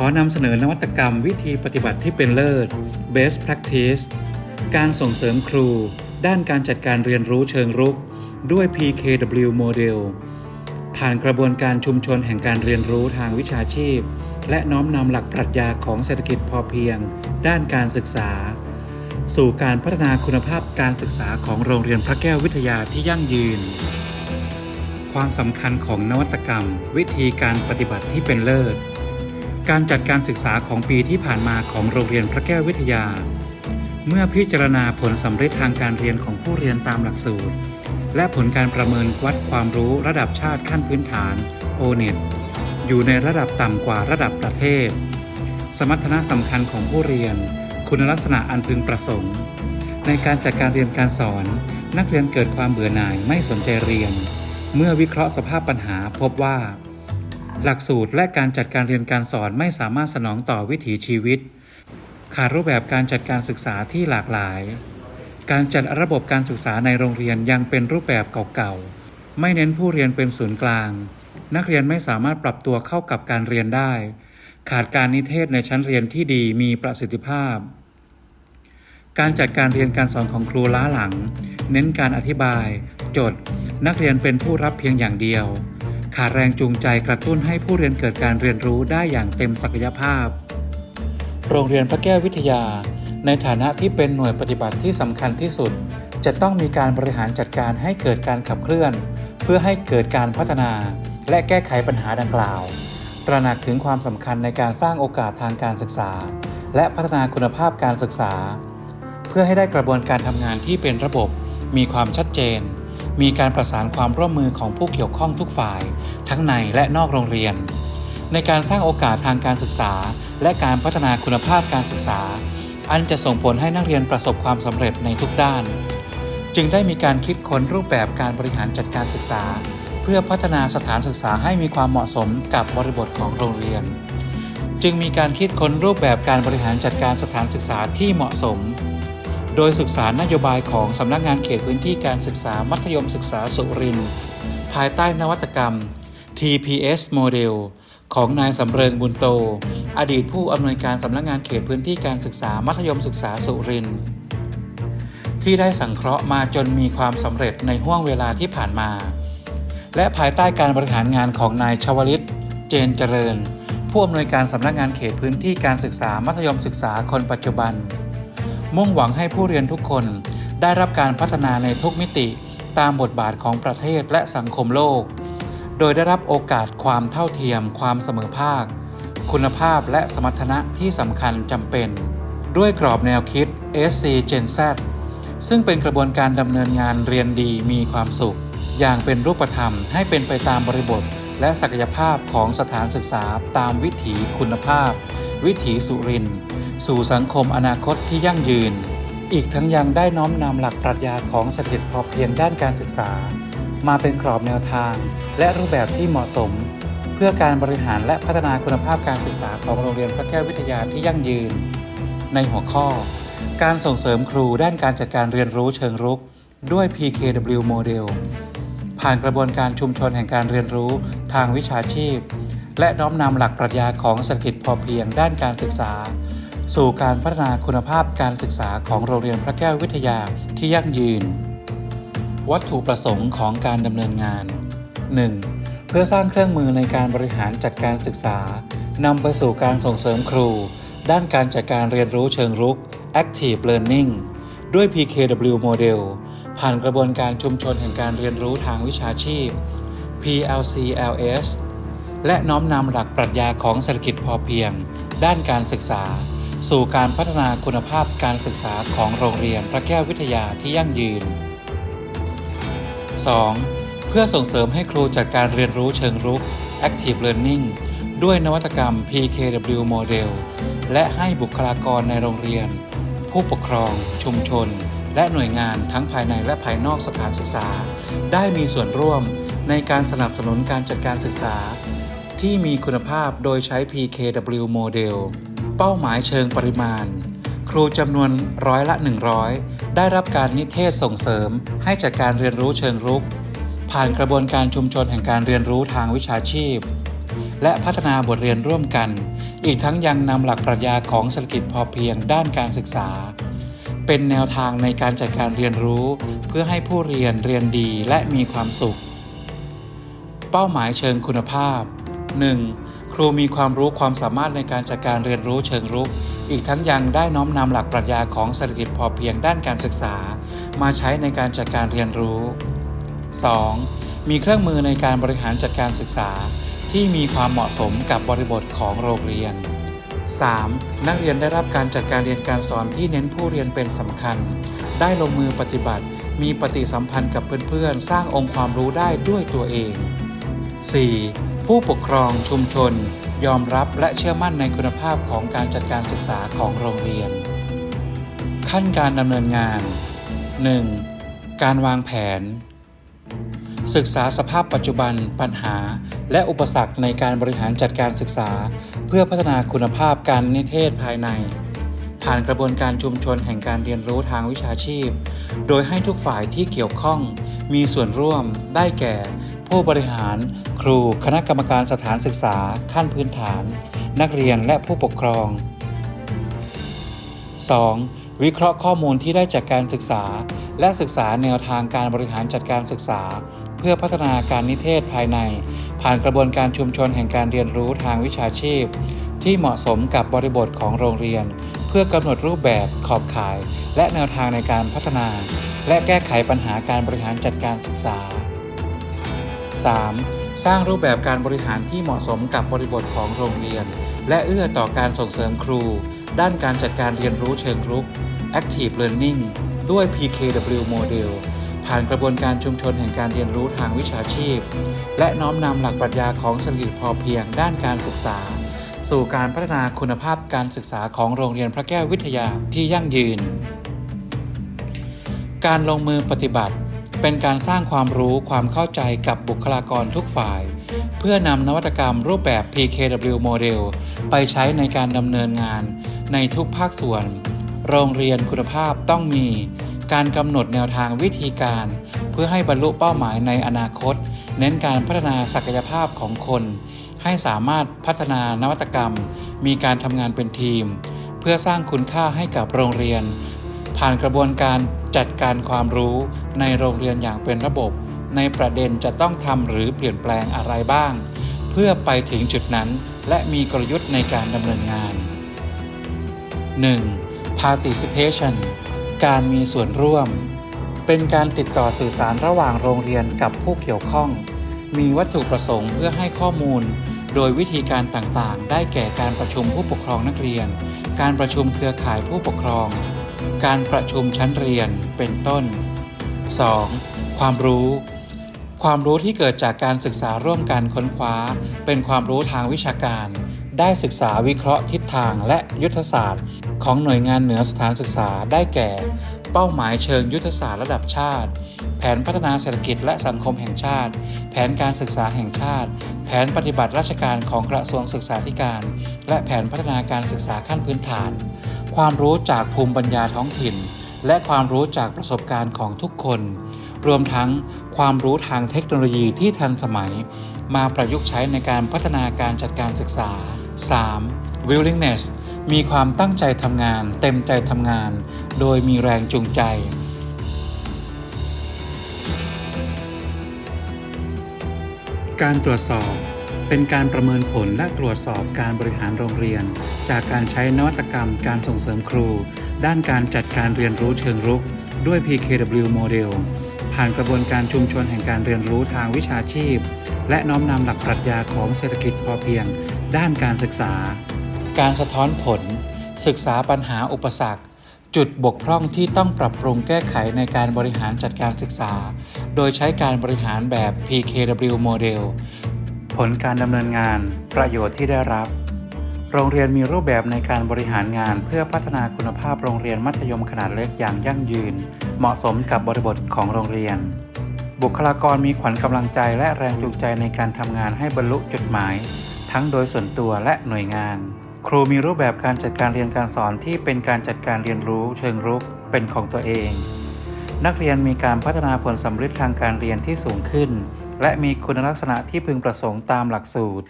ขอนำเสนอนวัตกรรมวิธีปฏิบัติที่เป็นเลิศ Best Practice การส่งเสริมครู ด้านการจัดการเรียนรู้เชิงรุก ด้วย PKW Model ผ่านกระบวนการชุมชนแห่งการเรียนรู้ทางวิชาชีพ และน้อมนำหลักปรัชญาของเศรษฐกิจพอเพียง ด้านการศึกษา สู่การพัฒนาคุณภาพการศึกษาของโรงเรียนพระแก้ววิทยาที่ยั่งยืน ความสำคัญของนวัตกรรม วิธีการปฏิบัติที่เป็นเลิศ การจัดการศึกษาของปีที่ผ่านมาของโรงเรียนพระแก้ววิทยา เมื่อพิจารณาผลสำเร็จทางการเรียนของผู้เรียนตามหลักสูตร และผลการประเมินวัดความรู้ระดับชาติขั้นพื้นฐาน o n e t อยู่ในระดับต่ำกว่าระดับประเทศ สมรรถนะสำคัญของผู้เรียน คุณลักษณะอันพึงประสงค์ ในการจัดการเรียนการสอน นักเรียนเกิดความเบื่อหน่ายไม่สนใจเรียน เมื่อวิเคราะห์สภาพปัญหาพบว่า หลักสูตรและการจัดการเรียนการสอนไม่สามารถสนองต่อวิถีชีวิต ขาดรูปแบบการจัดการศึกษาที่หลากหลาย การจัดระบบการศึกษาในโรงเรียนยังเป็นรูปแบบเก่าๆ ไม่เน้นผู้เรียนเป็นศูนย์กลาง นักเรียนไม่สามารถปรับตัวเข้ากับการเรียนได้ ขาดการนิเทศในชั้นเรียนที่ดีมีประสิทธิภาพ การจัดการเรียนการสอนของครูล้าหลัง เน้นการอธิบายโจทย์นักเรียนเป็นผู้รับเพียงอย่างเดียว ขาดแรงจูงใจกระตุ้นให้ผู้เรียนเกิดการเรียนรู้ได้อย่างเต็มศักยภาพ โรงเรียนพระแก้ววิทยา ในฐานะที่เป็นหน่วยปฏิบัติที่สำคัญที่สุด จะต้องมีการบริหารจัดการให้เกิดการขับเคลื่อน เพื่อให้เกิดการพัฒนา และแก้ไขปัญหาดังกล่าว ตระหนักถึงความสำคัญในการสร้างโอกาสทางการศึกษา และพัฒนาคุณภาพการศึกษา เพื่อให้ได้กระบวนการทำงานที่เป็นระบบ มีความชัดเจน มีการประสานความร่วมมือของผู้เกี่ยวข้องทุกฝ่าย ทั้งในและนอกโรงเรียน ในการสร้างโอกาสทางการศึกษา และการพัฒนาคุณภาพการศึกษา อันจะส่งผลให้นักเรียนประสบความสำเร็จในทุกด้าน จึงได้มีการคิดค้นรูปแบบการบริหารจัดการศึกษา เพื่อพัฒนาสถานศึกษาให้มีความเหมาะสมกับบริบทของโรงเรียน จึงมีการคิดค้นรูปแบบการบริหารจัดการสถานศึกษาที่เหมาะสม โดยศึกษานโยบายของสำนักงานเขตพื้นที่การศึกษามัธยมศึกษาสุรินทร์ภายใต้นวัตกรรม TPS Model ของนายสำเริงบุญโต อดีตผู้อำนวยการสำนักงานเขตพื้นที่การศึกษามัธยมศึกษาสุรินทร์ที่ได้สังเคราะห์มาจนมีความสำเร็จในห่วงเวลาที่ผ่านมา และภายใต้การบริหารงานของนายชวลิต เจนเจริญ ผู้อำนวยการสำนักงานเขตพื้นที่การศึกษามัธยมศึกษาคนปัจจุบัน มุ่งหวังให้ผู้เรียนทุกคน ได้รับการพัฒนาในทุกมิติตามบทบาทของประเทศและสังคมโลก โดยได้รับโอกาสความเท่าเทียม ความเสมอภาค คุณภาพและสมรรถนะที่สำคัญจำเป็น ด้วยกรอบแนวคิด SC Gen Z ซึ่งเป็นกระบวนการดำเนินงานเรียนดีมีความสุข อย่างเป็นรูปธรรมให้เป็นไปตามบริบท และศักยภาพของสถานศึกษาตามวิถีคุณภาพ วิถีสุรินทร์ สู่สังคมอนาคตที่ยั่งยืน อีกทั้งยังได้น้อมนำหลักปรัชญาของเศรษฐกิจพอเพียงด้านการศึกษา มาเป็นกรอบแนวทาง และรูปแบบที่เหมาะสม เพื่อการบริหารและพัฒนาคุณภาพการศึกษาของโรงเรียนพระแก้ววิทยาที่ยั่งยืน ในหัวข้อ การส่งเสริมครูด้านการจัดการเรียนรู้เชิงรุก ด้วย PKW Model ผ่านกระบวนการชุมชนแห่งการเรียนรู้ทางวิชาชีพ และน้อมนำหลักปรัชญาของเศรษฐกิจพอเพียงด้านการศึกษา สู่การพัฒนาคุณภาพการศึกษาของโรงเรียนพระแก้ววิทยาที่ยั่งยืน วัตถุประสงค์ของการดำเนินงาน 1. เพื่อสร้างเครื่องมือในการบริหารจัดการศึกษานำไปสู่การส่งเสริมครู ด้านการจัดการเรียนรู้เชิงรุก Active Learning ด้วย PKW Model ผ่านกระบวนการชุมชนแห่งการเรียนรู้ทางวิชาชีพ PLCLS และน้อมนำหลักปรัชญาของเศรษฐกิจพอเพียง ด้านการศึกษา สู่การพัฒนาคุณภาพการศึกษาของโรงเรียนพระแก้ววิทยาที่ยั่งยืน 2. เพื่อส่งเสริมให้ครูจัดการเรียนรู้เชิงรุก Active Learning ด้วยนวัตกรรม PKW Model และให้บุคลากรในโรงเรียน ผู้ปกครอง ชุมชน และหน่วยงานทั้งภายในและภายนอกสถานศึกษา ได้มีส่วนร่วมในการสนับสนุนการจัดการศึกษา ที่มีคุณภาพโดยใช้ PKW Model เป้าหมายเชิงปริมาณ ครูจำนวนร้อยละ 100 ได้รับการนิเทศส่งเสริมให้จัดการเรียนรู้เชิงรุก ผ่านกระบวนการชุมชนแห่งการเรียนรู้ทางวิชาชีพ และพัฒนาบทเรียนร่วมกัน อีกทั้งยังนำหลักปรัชญาของเศรษฐกิจพอเพียงด้านการศึกษา เป็นแนวทางในการจัดการเรียนรู้ เพื่อให้ผู้เรียนเรียนดีและมีความสุข เป้าหมายเชิงคุณภาพ 1. ครูมีความรู้ความสามารถในการจัดการเรียนรู้เชิงรุก อีกทั้งยังได้น้อมนำหลักปรัชญาของเศรษฐกิจพอเพียงด้านการศึกษา มาใช้ในการจัดการเรียนรู้ 2. มีเครื่องมือในการบริหารจัดการศึกษา ที่มีความเหมาะสมกับบริบทของโรงเรียน 3. นักเรียนได้รับการจัดการเรียนการสอนที่เน้นผู้เรียนเป็นสำคัญ ได้ลงมือปฏิบัติ มีปฏิสัมพันธ์กับเพื่อนๆ สร้างองค์ความรู้ได้ด้วยตัวเอง 4. ผู้ปกครองชุมชน ยอมรับและเชื่อมั่นในคุณภาพของการจัดการศึกษาของโรงเรียน ขั้นการดำเนินงาน 1. การวางแผน ศึกษาสภาพปัจจุบัน ปัญหา และอุปสรรคในการบริหารจัดการศึกษา เพื่อพัฒนาคุณภาพการนิเทศภายในผ่านกระบวนการชุมชนแห่งการเรียนรู้ทางวิชาชีพ โดยให้ทุกฝ่ายที่เกี่ยวข้องมีส่วนร่วมได้แก่ ผู้บริหาร ครู คณะกรรมการสถานศึกษา ขั้นพื้นฐาน นักเรียนและผู้ปกครอง 2. วิเคราะห์ข้อมูลที่ได้จากการศึกษา และศึกษาแนวทางการบริหารจัดการศึกษา เพื่อพัฒนาการนิเทศภายใน ผ่านกระบวนการชุมชนแห่งการเรียนรู้ทางวิชาชีพ ที่เหมาะสมกับบริบทของโรงเรียน เพื่อกำหนดรูปแบบขอบข่าย และแนวทางในการพัฒนา และแก้ไขปัญหาการบริหารจัดการศึกษา 3. สร้างรูปแบบการบริหารที่เหมาะสมกับบริบทของโรงเรียน และเอื้อต่อการส่งเสริมครู ด้านการจัดการเรียนรู้เชิงรุก Active Learning ด้วย PKW Model ผ่านกระบวนการชุมชนแห่งการเรียนรู้ทางวิชาชีพ และน้อมนำหลักปรัชญาของเศรษฐกิจพอเพียงด้านการศึกษา สู่การพัฒนาคุณภาพการศึกษาของโรงเรียนพระแก้ววิทยาที่ยั่งยืน การลงมือปฏิบัติ เป็นการสร้างความรู้ความเข้าใจกับบุคลากรทุกฝ่าย เพื่อนำนวัตกรรมรูปแบบ PKW Model ไปใช้ในการดำเนินงานในทุกภาคส่วน โรงเรียนคุณภาพต้องมี การกำหนดแนวทางวิธีการ เพื่อให้บรรลุเป้าหมายในอนาคต เน้นการพัฒนาศักยภาพของคน ให้สามารถพัฒนานวัตกรรม มีการทำงานเป็นทีม เพื่อสร้างคุณค่าให้กับโรงเรียน ผ่านกระบวนการจัดการความรู้ในโรงเรียนอย่างเป็นระบบ ในประเด็นจะต้องทำหรือเปลี่ยนแปลงอะไรบ้าง เพื่อไปถึงจุดนั้น และมีกลยุทธ์ในการดำเนินงาน 1. participation การมีส่วนร่วม เป็นการติดต่อสื่อสารระหว่างโรงเรียนกับผู้เกี่ยวข้อง มีวัตถุประสงค์เพื่อให้ข้อมูล โดยวิธีการต่างๆ ได้แก่การประชุมผู้ปกครองนักเรียน การประชุมเครือข่ายผู้ปกครอง การประชุมชั้นเรียนเป็นต้น 2. ความรู้ ความรู้ที่เกิดจากการศึกษาร่วมกันค้นคว้า เป็นความรู้ทางวิชาการ ได้ศึกษาวิเคราะห์ทิศทางและยุทธศาสตร์ ของหน่วยงานเหนือสถานศึกษาได้แก่ เป้าหมายเชิงยุทธศาสตร์ระดับชาติ แผนพัฒนาเศรษฐกิจและสังคมแห่งชาติ แผนการศึกษาแห่งชาติ แผนปฏิบัติราชการของกระทรวงศึกษาธิการ และแผนพัฒนาการศึกษาขั้นพื้นฐาน ความรู้จากภูมิปัญญาท้องถิ่น และความรู้จากประสบการณ์ของทุกคน รวมทั้งความรู้ทางเทคโนโลยีที่ทันสมัย มาประยุกต์ใช้ในการพัฒนาการจัดการศึกษา 3. willingness มีความตั้งใจทำงาน เต็มใจทำงาน โดยมีแรงจูงใจ การตรวจสอบ เป็นการประเมินผลและตรวจสอบการบริหารโรงเรียน จากการใช้นวัตกรรมการส่งเสริมครู ด้านการจัดการเรียนรู้เชิงรุก ด้วย PKW Model ผ่านกระบวนการชุมชนแห่งการเรียนรู้ทางวิชาชีพ และน้อมนำหลักปรัชญาของเศรษฐกิจพอเพียง ด้านการศึกษา การสะท้อนผล ศึกษาปัญหาอุปสรรค จุดบกพร่องที่ต้องปรับปรุงแก้ไขในการบริหารจัดการศึกษา โดยใช้การบริหารแบบ PKW Model ผลการดำเนินงาน ประโยชน์ที่ได้รับ โรงเรียนมีรูปแบบในการบริหารงาน เพื่อพัฒนาคุณภาพโรงเรียนมัธยมขนาดเล็กอย่างยั่งยืน เหมาะสมกับบริบทของโรงเรียน บุคลากรมีขวัญกำลังใจและแรงจูงใจในการทำงานให้บรรลุจุดหมาย ทั้งโดยส่วนตัวและหน่วยงาน ครูมีรูปแบบการจัดการเรียนการสอนที่เป็นการจัดการเรียนรู้เชิงรุกเป็นของตัวเอง นักเรียนมีการพัฒนาผลสำเร็จทางการเรียนที่สูงขึ้น และมีคุณลักษณะที่พึงประสงค์ตามหลักสูตร